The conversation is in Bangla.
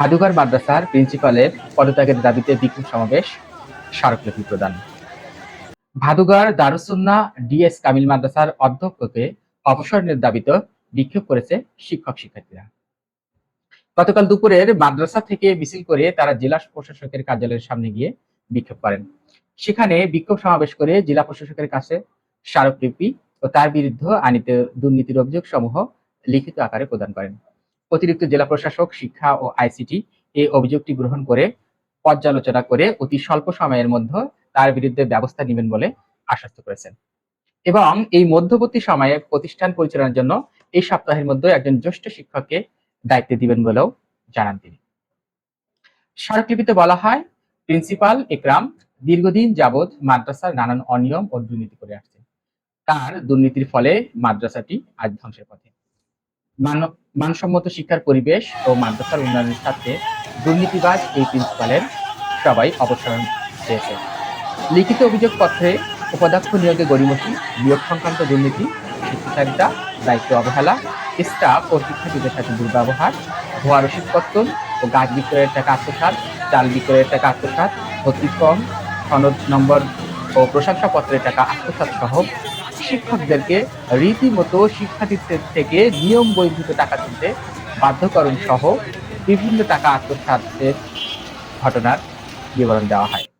জাদুঘর মাদ্রাসার প্রিন্সিপালের পদত্যাগের দাবিতে বিক্ষোভ সমাবেশ স্মারকলিপি প্রদান। ভাদুঘর দারুসুন্না ডিএস কামিল মাদ্রাসার অধ্যক্ষকে অপসারণের দাবিতে বিক্ষোভ করেছে শিক্ষক শিক্ষার্থীরা। গতকাল দুপুরের মাদ্রাসা থেকে মিছিল করে তারা জেলা প্রশাসকের কার্যালয়ের সামনে গিয়ে বিক্ষোভ করেন। সেখানে বিক্ষোভ সমাবেশ করে জেলা প্রশাসকের কাছে স্মারকলিপি ও তার বিরুদ্ধে আনিত দুর্নীতির অভিযোগ সমূহ লিখিত আকারে প্রদান করেন। অতিরিক্ত জেলা প্রশাসক, শিক্ষা ও আইসিটি এই অভিযোগটি গ্রহণ করে পর্যালোচনা করে অতি স্বল্প সময়ের মধ্যে তার বিরুদ্ধে ব্যবস্থা নেবেন বলে আশ্বস্ত করেছেন। এবং এই মধ্যবর্তী সময়ে প্রতিষ্ঠান পরিচালনার জন্য এই সপ্তাহের মধ্যে একজন জ্যেষ্ঠ শিক্ষককে দায়িত্ব দিবেন বলেও জানান তিনি। স্মারকলিপিতে বলা হয়, প্রিন্সিপাল একরাম দীর্ঘদিন যাবৎ মাদ্রাসার নানান অনিয়ম ও দুর্নীতি করে আসছে তার দুর্নীতির ফলে মাদ্রাসাটি আজ ধ্বংসের পথে। মানসম্মত শিক্ষার পরিবেশ ও মাদ্রাসার উন্নয়নের স্বার্থে দুর্নীতিবাজ এই প্রিন্সিপালের সবাই অবসরণ চেয়েছে। লিখিত অভিযোগপত্রে উপাধ্যক্ষ নিয়োগে গড়িমসি নিয়োগ সংক্রান্ত দুর্নীতি শিক্ষাচারিতা দায়িত্ব অবহেলা, স্টাফ ও শিক্ষার্থীদের সাথে দুর্ব্যবহার, ভুয়া রসিদপত্তন ও গাছ বিক্রয়ের টাকা আত্মসাৎ, চাল বিক্রয়ের টাকা আত্মসাৎ অতিক্রম সনদ নম্বর ও প্রশংসাপত্রের টাকা আত্মসাৎ সহ শিক্ষকদেরকে রীতিমতো শিক্ষার্থীদের থেকে নিয়ম বৈধিত টাকা তুলতে বাধ্যকরণ সহ বিভিন্ন টাকা আত্মসাতের ঘটনার বিবরণ দেওয়া হয়।